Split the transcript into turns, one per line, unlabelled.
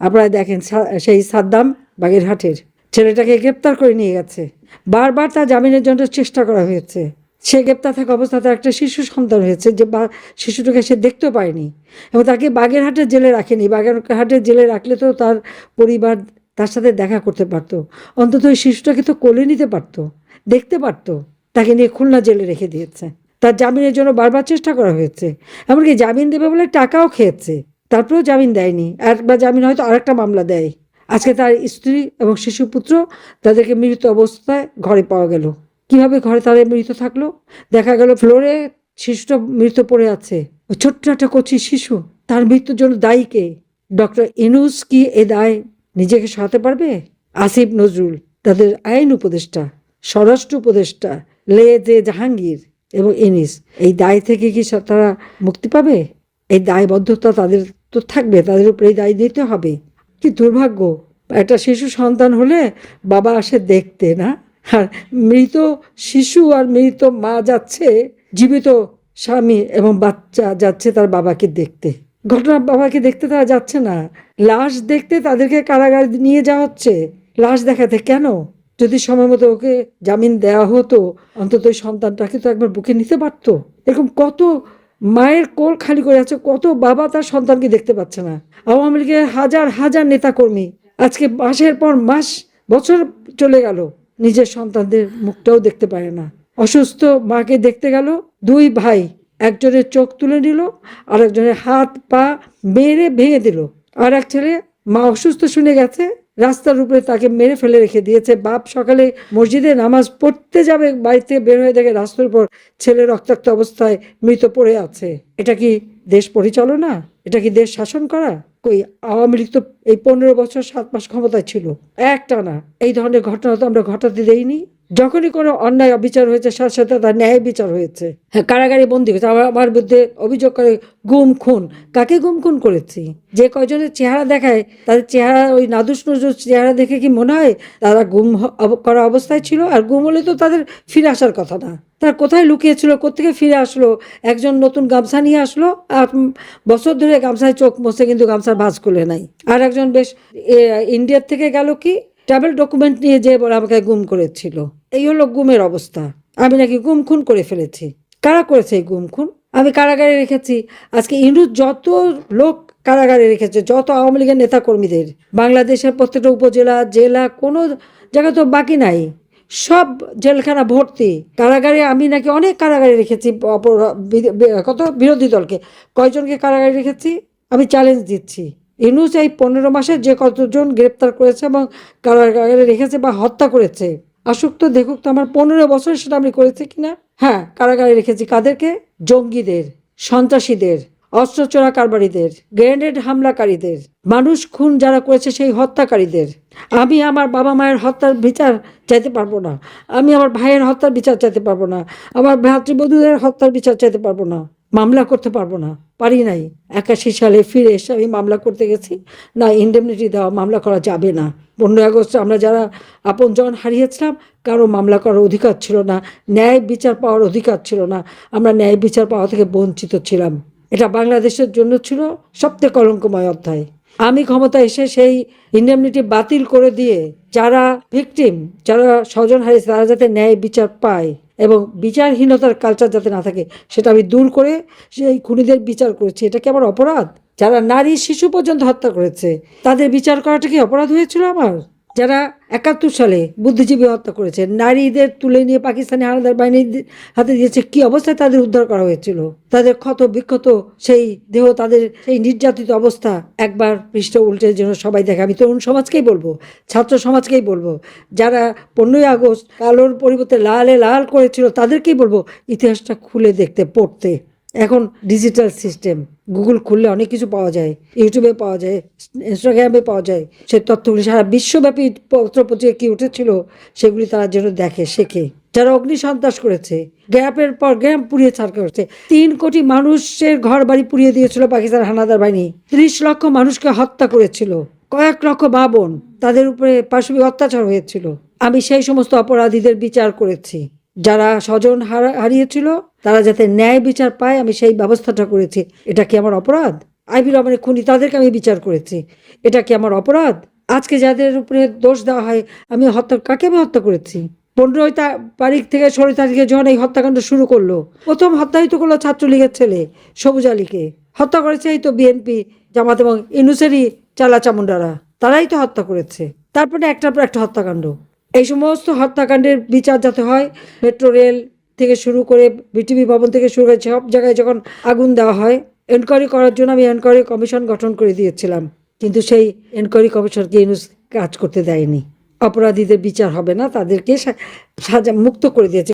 আপনারা দেখেন সেই সাদ্দাম বাগেরহাটের ছেলেটাকে গ্রেপ্তার করে নিয়ে গেছে। বারবার তার জামিনের জন্য চেষ্টা করা হয়েছে। সে গ্রেপ্তার থাকা অবস্থায় তার একটা শিশু সন্তান হয়েছে যে বা শিশুটাকে সে দেখতেও পায়নি এবং তাকে বাগেরহাটের জেলে রাখেনি। বাগেরহাটের জেলে রাখলে তো তার পরিবার তার সাথে দেখা করতে পারতো। অন্তত ওই শিশুটাকে তো কোলে নিতে পারতো, দেখতে পারতো। তাকে নিয়ে খুলনা জেলে রেখে দিয়েছে। তার জামিনের জন্য বারবার চেষ্টা করা হয়েছে। এমনকি জামিন দেবে বলে টাকাও খেয়েছে। তারপরেও জামিন দেয়নি। একবার জামিন হয়তো আরেকটা মামলা দেয়। আজকে তার স্ত্রী এবং শিশুপুত্র তাদেরকে মৃত অবস্থায় ঘরে পাওয়া গেল। কীভাবে ঘরে তাদের মৃত থাকল? দেখা গেল ফ্লোরে শিশুটা মৃত পড়ে আছে। ছোট্ট একটা কচি শিশু। তার মৃত্যুর জন্য দায়ী কে? ডক্টর ইনুস কি এ দায় নিজেকে সরাতে পারবে? আসিফ নজরুল, তাদের আইন উপদেষ্টা, স্বরাষ্ট্র উপদেষ্টা, লে জে জাহাঙ্গীর এবং ইনিস। এই দায় থেকে কি তারা মুক্তি পাবে? এই দায়বদ্ধতা তাদের তো থাকবে, তাদের উপরেই দায় দিতে হবে। কি দুর্ভাগ্য, একটা শিশু সন্তান হলে বাবা আসে দেখতে, না? আর মৃত শিশু আর মৃত মা যাচ্ছে, জীবিত স্বামী এবং বাচ্চা যাচ্ছে তার বাবাকে দেখতে। ঘটনা বাবাকে দেখতে তারা যাচ্ছে না। লাশ দেখতে তাদেরকে কারাগার নিয়ে যাওয়া হচ্ছে। লাশ দেখাতে কেন? যদি সময় মতো ওকে জামিন দেওয়া হতো, অন্তত সন্তানটাকে তো একবার বুকে নিতে পারতো। এরকম কত মায়ের কোল খালি করে আছে, কত বাবা তার সন্তানকে দেখতে পাচ্ছে না। আওয়ামী লীগের হাজার হাজার নেতাকর্মী আজকে মাসের পর মাস, বছর চলে গেল, নিজের সন্তানদের মুখটাও দেখতে পারে না। অসুস্থ মাকে দেখতে গেল, দুই ভাই, একজনের চোখ তুলে নিল আর একজনের হাত পা মেরে ভেঙে দিল, আর এক ছেলে মা অসুস্থ শুনে গেছে, রাস্তার উপরে তাকে মেরে ফেলে রেখে দিয়েছে। বাপ সকালে মসজিদে নামাজ পড়তে যাবে, বাড়িতে বের হয়ে দেখে রাস্তার উপর ছেলে রক্তাক্ত অবস্থায় মৃত পড়ে আছে। এটা কি দেশ পরিচালনা? এটা কি দেশ শাসন করা? কই, আওয়ামী লীগ তো এই পনেরো বছর সাত মাস ক্ষমতায় ছিল। একটা না এই ধরনের ঘটনা তো আমরা ঘটাতে দেইনি। যখনই কোনো অন্যায় অবিচার হয়েছে, সাথে সাথে তার ন্যায় বিচার হয়েছে। হ্যাঁ কারাগারে বন্দি হয়েছে। আমার আমার বিরুদ্ধে অভিযোগ করে গুম খুন। কাকে গুম খুন করেছি? যে কয়জনের চেহারা দেখায়, তাদের চেহারা, ওই নাদুস নজুস চেহারা দেখে কি মনে হয়, তারা গুম করা অবস্থায় ছিল? আর গুম হলে তো তাদের ফিরে আসার কথা না। তার কোথায় লুকিয়েছিল? কোথেকে ফিরে আসলো? একজন নতুন গামছা নিয়ে আসলো? আর বছর ধরে গামছায় চোখ মুছে কিন্তু গামছার ভাঁজ খুলে নাই। আর একজন বেশ ইন্ডিয়ার থেকে গেল কি? ট্রাভেল ডকুমেন্ট নিয়ে যে বলে আমাকে গুম করেছিল, এই হলো গুমের অবস্থা। আমি নাকি গুম খুন করে ফেলেছি। কারা করেছে এই গুম খুন? আমি কারাগারে রেখেছি। আজকে ইন্দুর যত লোক কারাগারে রেখেছে, যত আওয়ামী লীগের নেতা কর্মীদের বাংলাদেশের প্রত্যেকটা উপজেলা, জেলা, কোনো জায়গা তো বাকি নাই। সব জেলখানা ভর্তি। কারাগারে আমি নাকি অনেক কারাগারে রেখেছি কত বিরোধী দলকে। কয়জনকে কারাগারে রেখেছি? আমি চ্যালেঞ্জ দিচ্ছি। ইনুস এই পনেরো মাসে যে কতজন গ্রেপ্তার করেছে এবং কারাগারে রেখেছে বা হত্যা করেছে। আসুক তো দেখুক তো আমার পনেরো বছর সেটা আমি করেছি কিনা। হ্যাঁ কারাগারে রেখেছি? কাদেরকে? জঙ্গিদের, সন্ত্রাসীদের, অস্ত্র চোরা কারবারিদের গ্রেনেড হামলাকারীদের, মানুষ খুন যারা করেছে সেই হত্যাকারীদের। আমি আমার বাবা মায়ের হত্যার বিচার চাইতে পারব না। আমি আমার ভাইয়ের হত্যার বিচার চাইতে পারব না। আমার ভ্রাতৃবধূদের হত্যার বিচার চাইতে পারব না। মামলা করতে পারব না। পারি নাই। একাশি সালে ফিরে এসে আমি মামলা করতে গেছি। না ইন্ডেমনিটি দেওয়া, মামলা করা যাবে না। পনেরোই আগস্ট আমরা যারা আপনজন হারিয়েছিলাম, কারও মামলা করার অধিকার ছিল না। ন্যায় বিচার পাওয়ার অধিকার ছিল না। আমরা ন্যায় বিচার পাওয়া থেকে বঞ্চিত ছিলাম। এটা বাংলাদেশের জন্য ছিল সবচেয়ে কলঙ্কময় অধ্যায়। আমি ক্ষমতা এসে সেই ইন্ডেমনিটি বাতিল করে দিয়ে যারা ভিকটিম যারা স্বজন হারিয়েছে, তারা যাতে ন্যায় বিচার পায়। এবং বিচারহীনতার কালচার যাতে না থাকে, সেটা আমি দূর করে সেই খুনিদের বিচার করেছি। এটা কি আমার অপরাধ? যারা নারী, শিশু পর্যন্ত হত্যা করেছে, তাদের বিচার করাটা কি অপরাধ হয়েছিল আমার? যারা একাত্তর সালে বুদ্ধিজীবী হত্যা করেছে, নারীদের তুলে নিয়ে পাকিস্তানি হানাদার বাহিনীর হাতে দিয়েছে, কি অবস্থায় তাদের উদ্ধার করা হয়েছিল? তাদের ক্ষত বিক্ষত সেই দেহ, তাদের সেই নির্যাতিত অবস্থা একবার পৃষ্ঠ উল্টে যেন সবাই দেখে। আমি তরুণ সমাজকেই বলব, ছাত্র সমাজকেই বলব, যারা পনেরোই আগস্ট কালোর পরিবর্তে লালে লাল করেছিল, তাদেরকেই বলব ইতিহাসটা খুলে দেখতে, পড়তে। এখন ডিজিটাল সিস্টেম গুগল খুললে অনেক কিছু পাওয়া যায় ইউটিউবে পাওয়া যায় ইনস্টাগ্রামে পাওয়া যায় সেই তথ্যগুলি সারা বিশ্বব্যাপী পত্রপত্রিকা কি উঠেছিল সেগুলি তারা যেন দেখে, শেখে। যারা অগ্নি সন্ত্রাস করেছে, গ্যাপের পর গ্যাপ পুড়িয়ে ছাড় করেছে, তিন কোটি মানুষের ঘর বাড়ি পুড়িয়ে দিয়েছিল পাকিস্তান হানাদার বাহিনী, ত্রিশ লক্ষ মানুষকে হত্যা করেছিল, কয়েক লক্ষ মা বোন তাদের উপরে পাশবিক অত্যাচার হয়েছিল। আমি সেই সমস্ত অপরাধীদের বিচার করেছি। যারা স্বজন হারা- হারিয়েছিল, তারা যাতে ন্যায় বিচার পায়, আমি সেই ব্যবস্থাটা করেছি। এটা কি আমার অপরাধ? আইবি রহমানের খুনি, তাদেরকে আমি বিচার করেছি। এটা কি আমার অপরাধ? আজকে যাদের উপরে দোষ দেওয়া হয়, আমি হত্যা, কাকে আমি হত্যা করেছি? পনেরোই তারিখ থেকে ষোলো তারিখে যখন এই হত্যাকাণ্ড শুরু করল। প্রথম হত্যাই তো করল ছাত্রলীগের ছেলে, সবুজ আলীকে। হত্যা করেছে এই তো বিএনপি, জামাত এবং ইনুসেরি চালা চামুন্ডারা তারাই তো হত্যা করেছে। তারপরে একটার পর একটা হত্যাকাণ্ড। এই সমস্ত হত্যাকাণ্ডের বিচার যাতে হয় মেট্রো রেল থেকে শুরু করে বিটিভি ভবন থেকে শুরু করে সব জায়গায় যখন আগুন দেওয়া হয় এনকোয়ারি করার জন্য আমি এনকোয়ারি কমিশন গঠন করে দিয়েছিলাম। কিন্তু সেই এনকোয়ারি কমিশনকে ইউনুস কাজ করতে দেয়নি। অপরাধীদের বিচার হবে না, তাদেরকে সাজা, মুক্ত করে দিয়েছে।